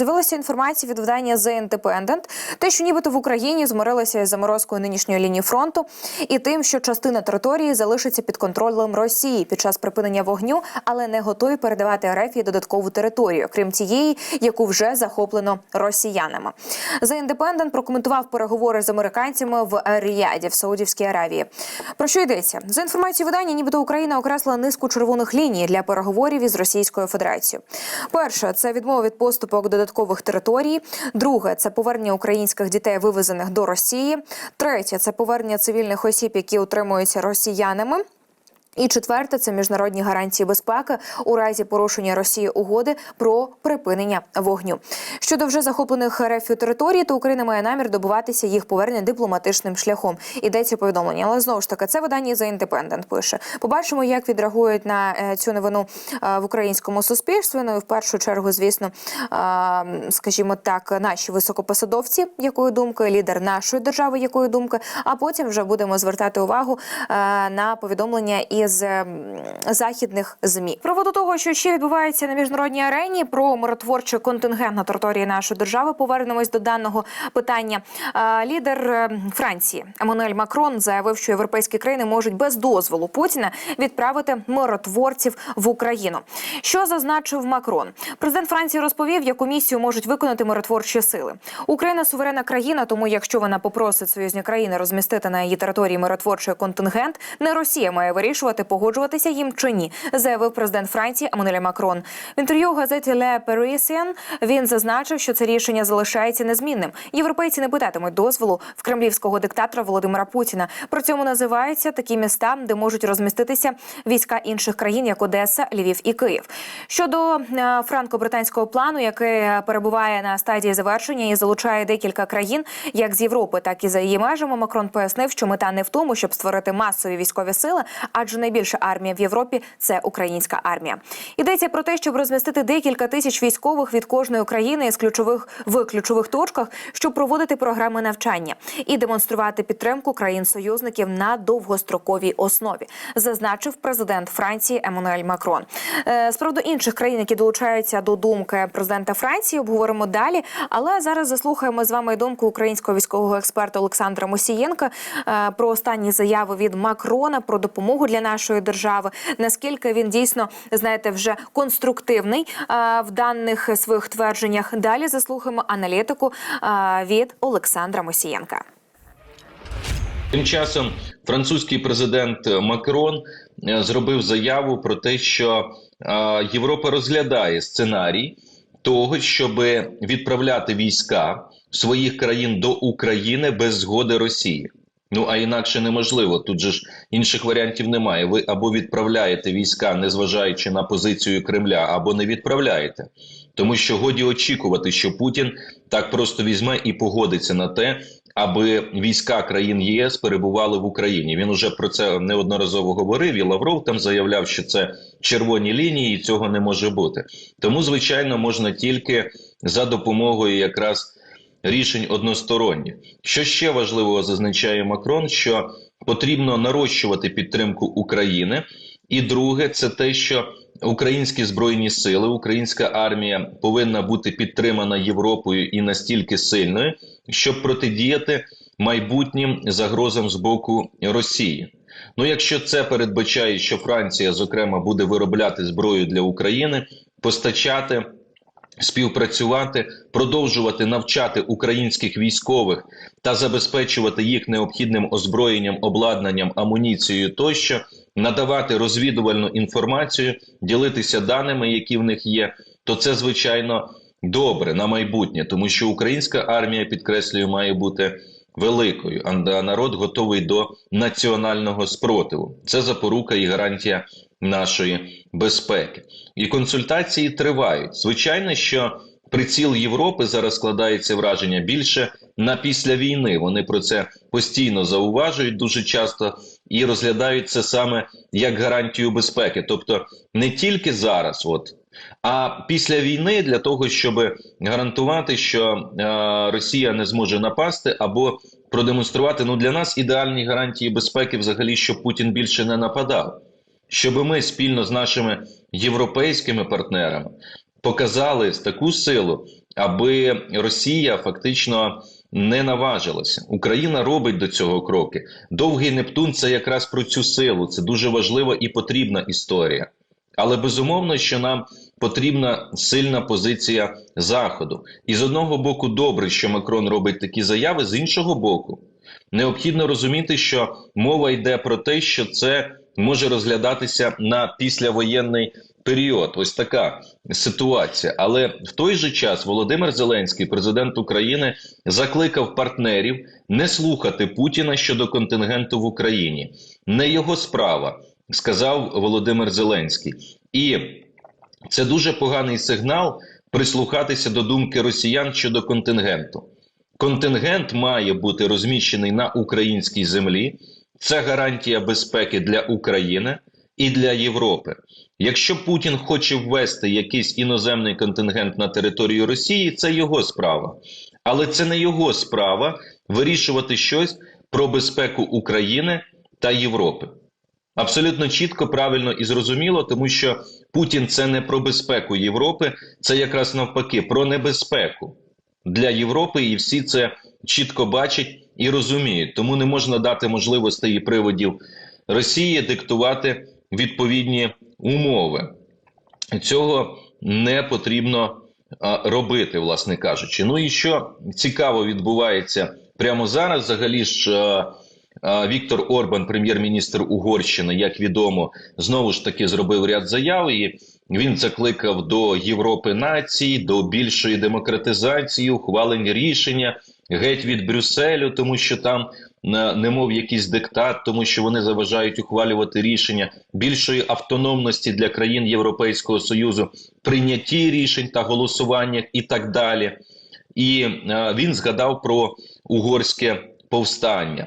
З'явилася інформація від видання The Independent, те, що нібито в Україні змирилися із заморозкою нинішньої лінії фронту і тим, що частина території залишиться під контролем Росії під час припинення вогню, але не готові передавати РФ додаткову територію, крім тієї, яку вже захоплено росіянами. The Independent прокоментував переговори з американцями в Ріаді в Саудівській Аравії. Про що йдеться за інформацією видання, нібито Україна окреслила низку червоних ліній для переговорів із Російською Федерацією. Перше це відмова від поступок додаткових територій. Друге це повернення українських дітей, вивезених до Росії. Третє це повернення цивільних осіб, які утримуються росіянами. І четверте це міжнародні гарантії безпеки у разі порушення Росії угоди про припинення вогню. Щодо вже захоплених РФ територій, то Україна має намір добуватися їх повернення дипломатичним шляхом. Ідеться повідомлення, але знову ж таки це видання The Independent пише. Побачимо, як відреагують на е, цю новину е, в українському суспільстві. Ну і в першу чергу, звісно, е, скажімо так, наші високопосадовці, якої думки, лідер нашої держави, якої думки. А потім вже будемо звертати увагу на повідомлення із ем, західних змі. Проводу того, що ще відбувається на міжнародній арені, про миротворчий контингент на території нашої держави. Повернемось до даного питання. Лідер е, Франції Еммануель Макрон заявив, що європейські країни можуть без дозволу Путіна відправити миротворців в Україну. Що зазначив Макрон? Президент Франції розповів, яку місію можуть виконати миротворчі сили. Україна суверенна країна, тому якщо вона попросить союзні країни розмістити на її території миротворчий контингент, не Росія має вирішувати, погоджуватися їм чи ні, заявив президент Франції Еммануель Макрон. В інтерв'ю газеті Le Parisien він зазначив, що це рішення залишається незмінним. Європейці не питатимуть дозволу в кремлівського диктатора Володимира Путіна. При цьому називаються такі міста, де можуть розміститися війська інших країн, як Одеса, Львів і Київ. Щодо е, франко-британського плану, який перебуває на стадії завершення і залучає декілька країн, як з Європи, так і за її межами. Макрон пояснив, що мета не в тому, щоб створити масові військові сили, адже найбільша армія в Європі це українська армія. Йдеться про те, щоб розмістити декілька тисяч військових від кожної країни із ключових в ключових точках, щоб проводити програми навчання і демонструвати підтримку країн-союзників на довгостроковій основі, зазначив президент Франції Еммануель Макрон. Е, З приводу інших країн, які долучаються до думки президента Франції, обговоримо далі. Але зараз заслухаємо з вами думку українського військового експерта Олександра Мосієнка е, про останні заяви від Макрона про допомогу для нашої держави. Наскільки він дійсно знаєте вже конструктивний е, в даних своїх твердженнях. Далі заслухаємо аналітику е, від Олександра Мосієнка. Тим часом французький президент Макрон е, зробив заяву про те, що Європа розглядає сценарій того, щоб відправляти війська своїх країн до України без згоди Росії. Ну а інакше неможливо. Тут же ж інших варіантів немає. Ви або відправляєте війська, незважаючи на позицію Кремля, або не відправляєте. Тому що годі очікувати, що Путін так просто візьме і погодиться на те, аби війська країн ЄС перебували в Україні. Він уже про це неодноразово говорив. І Лавров там заявляв, що це червоні лінії, і цього не може бути. Тому, звичайно, можна тільки за допомогою якраз рішень односторонніх. Що ще важливого зазначає Макрон, що потрібно нарощувати підтримку України. І друге, це те, що українські збройні сили, українська армія повинна бути підтримана Європою і настільки сильною, щоб протидіяти майбутнім загрозам з боку Росії. Ну, якщо це передбачає, що Франція, зокрема, буде виробляти зброю для України, постачати. Співпрацювати, продовжувати навчати українських військових та забезпечувати їх необхідним озброєнням, обладнанням, амуніцією тощо, надавати розвідувальну інформацію, ділитися даними, які в них є, то це звичайно добре на майбутнє, тому що українська армія, підкреслюю, має бути великою, а народ готовий до національного спротиву. Це запорука і гарантія нашої безпеки. І консультації тривають. Звичайно, що приціл Європи зараз складається враження більше на після війни. Вони про це постійно зауважують дуже часто і розглядають це саме як гарантію безпеки, тобто не тільки зараз, от. А після війни для того, щоб гарантувати, що е, Росія не зможе напасти, або продемонструвати ну для нас ідеальні гарантії безпеки, взагалі, щоб Путін більше не нападав, щоб ми спільно з нашими європейськими партнерами показали таку силу, аби Росія фактично не наважилася. Україна робить до цього кроки. Довгий Нептун це якраз про цю силу. Це дуже важлива і потрібна історія. Але безумовно, що нам потрібна сильна позиція Заходу. І з одного боку, добре, що Макрон робить такі заяви, з іншого боку, необхідно розуміти, що мова йде про те, що це може розглядатися на післявоєнний період. Ось така ситуація. Але в той же час Володимир Зеленський, президент України, закликав партнерів не слухати Путіна щодо контингенту в Україні. Не його справа, сказав Володимир Зеленський. І це дуже поганий сигнал прислухатися до думки росіян щодо контингенту. Контингент має бути розміщений на українській землі. Це гарантія безпеки для України і для Європи. Якщо Путін хоче ввести якийсь іноземний контингент на територію Росії, це його справа. Але це не його справа вирішувати щось про безпеку України та Європи. Абсолютно чітко, правильно і зрозуміло, тому що Путін це не про безпеку Європи, це якраз навпаки про небезпеку для Європи, і всі це чітко бачать і розуміють. Тому не можна дати можливостей і приводів Росії диктувати відповідні умови. Цього не потрібно робити, власне кажучи. Ну і що цікаво відбувається прямо зараз, взагалі ж. Віктор Орбан, прем'єр-міністр Угорщини, як відомо, знову ж таки зробив ряд заяв. І він закликав до Європи націй, до більшої демократизації, ухвалення рішення геть від Брюсселю, тому що там на- немов якийсь диктат, тому що вони заважають ухвалювати рішення більшої автономності для країн Європейського союзу, прийнятті рішень та голосуваннях і так далі. І е, він згадав про угорське повстання.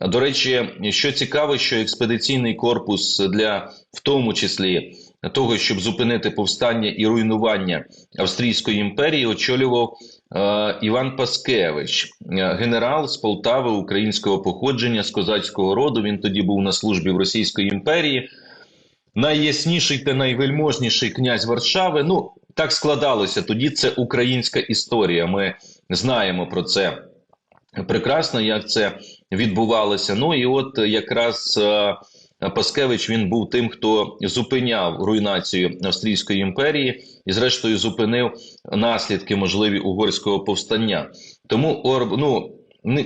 До речі, що цікаво, що експедиційний корпус для в тому числі того, щоб зупинити повстання і руйнування Австрійської імперії, очолював е, Іван Паскевич, е, генерал з Полтави українського походження з козацького роду. Він тоді був на службі в Російської імперії. Найясніший та найвельможніший князь Варшави. Ну так складалося. Тоді це українська історія. Ми знаємо про це прекрасно, як це відбувалося. Ну і от якраз е, Паскевич він був тим, хто зупиняв руйнацію Австрійської імперії і, зрештою, зупинив наслідки можливі угорського повстання. Тому ну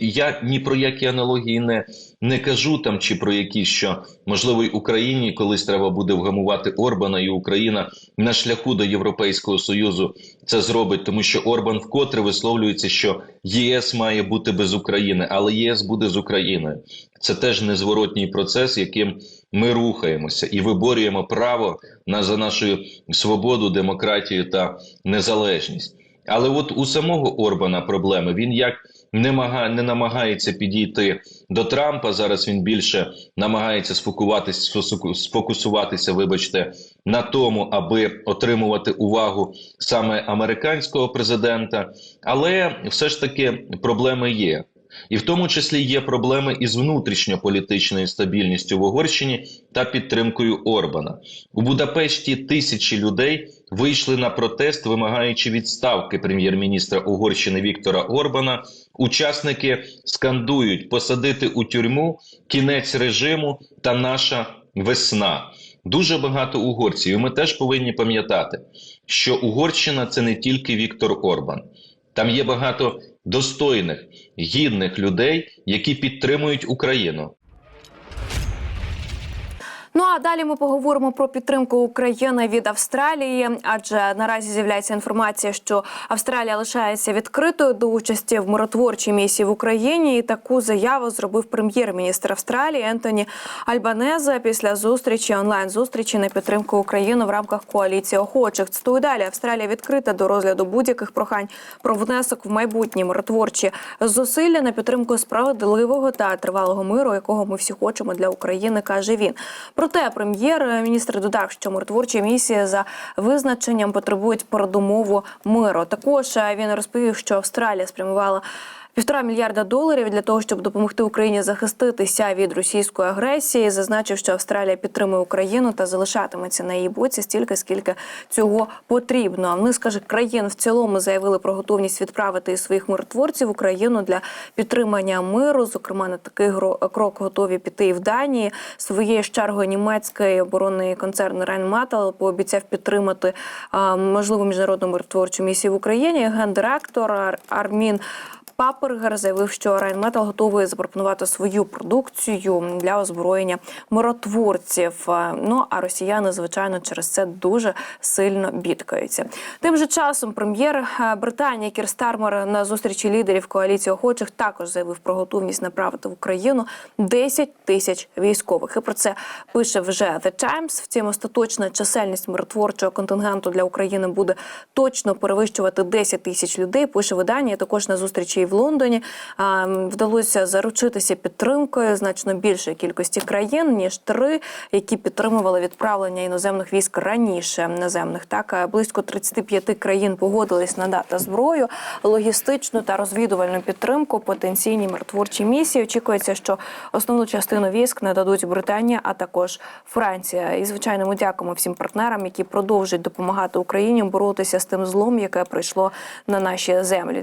я ні про які аналогії не, не кажу там чи про які, що можливо й Україні колись треба буде вгамувати Орбана, і Україна на шляху до Європейського союзу це зробить, тому що Орбан вкотре висловлюється, що ЄС має бути без України, але ЄС буде з Україною. Це теж незворотній процес, яким ми рухаємося і виборюємо право на за нашу свободу, демократію та незалежність. Але от у самого Орбана проблеми він як не, не намагається підійти до Трампа. Зараз він більше намагається сфокуватись, сфокусуватися, вибачте, на тому, аби отримувати увагу саме американського президента. Але все ж таки проблеми є. І в тому числі є проблеми із внутрішньополітичною стабільністю в Угорщині та підтримкою Орбана. У Будапешті тисячі людей вийшли на протест, вимагаючи відставки прем'єр-міністра Угорщини Віктора Орбана. Учасники скандують посадити у тюрму кінець режиму та наша весна. Дуже багато угорців. І ми теж повинні пам'ятати, що Угорщина це не тільки Віктор Орбан. Там є багато достойних, гідних людей, які підтримують Україну. Ну а далі ми поговоримо про підтримку України від Австралії, адже наразі з'являється інформація, що Австралія лишається відкритою до участі в миротворчій місії в Україні. І таку заяву зробив прем'єр-міністр Австралії Ентоні Альбанеза після зустрічі онлайн зустрічі на підтримку України в рамках коаліції охочих. Цитую далі. Австралія відкрита до розгляду будь-яких прохань про внесок в майбутні миротворчі зусилля на підтримку справедливого та тривалого миру, якого ми всі хочемо для України, каже він. Проте прем'єр-міністр додав, що миротворчі місії за визначенням потребують передумову миру. Також е, він розповів, що Австралія спрямувала Півтора мільярда доларів для того, щоб допомогти Україні захиститися від російської агресії, зазначив, що Австралія підтримує Україну та залишатиметься на її боці стільки, скільки цього потрібно. Низка ж країн в цілому заявили про готовність відправити своїх миротворців в Україну для підтримання миру. Зокрема, на такий крок готові піти і в Данії. Своєю ж чергою німецький оборонний концерн Райнматал пообіцяв підтримати можливу міжнародну миротворчу місію в Україні. Гендиректор Ар- Армін. Папергер заявив, що Райнметал готовий запропонувати свою продукцію для озброєння миротворців. Е, Ну а росіяни, звичайно, через це дуже сильно бідкаються. Тим же часом прем'єр е, Британії Кір Стармер на зустрічі лідерів коаліції охочих також заявив про готовність направити в Україну 10 тисяч військових. І про це пише вже The Times. Втім, остаточна чисельність миротворчого контингенту для України буде точно перевищувати 10 тисяч людей. Пише видання. Також на зустрічі в Лондоні вдалося заручитися підтримкою значно більшої кількості країн ніж три, які підтримували відправлення іноземних військ раніше. Наземних так А близько 35 країн погодились надати зброю, логістичну та розвідувальну підтримку потенційній миротворчій місії. Очікується, що основну частину військ нададуть Британія, а також Франція. І звичайно, ми дякуємо всім партнерам, які продовжують допомагати Україні боротися з тим злом, яке прийшло на наші землі.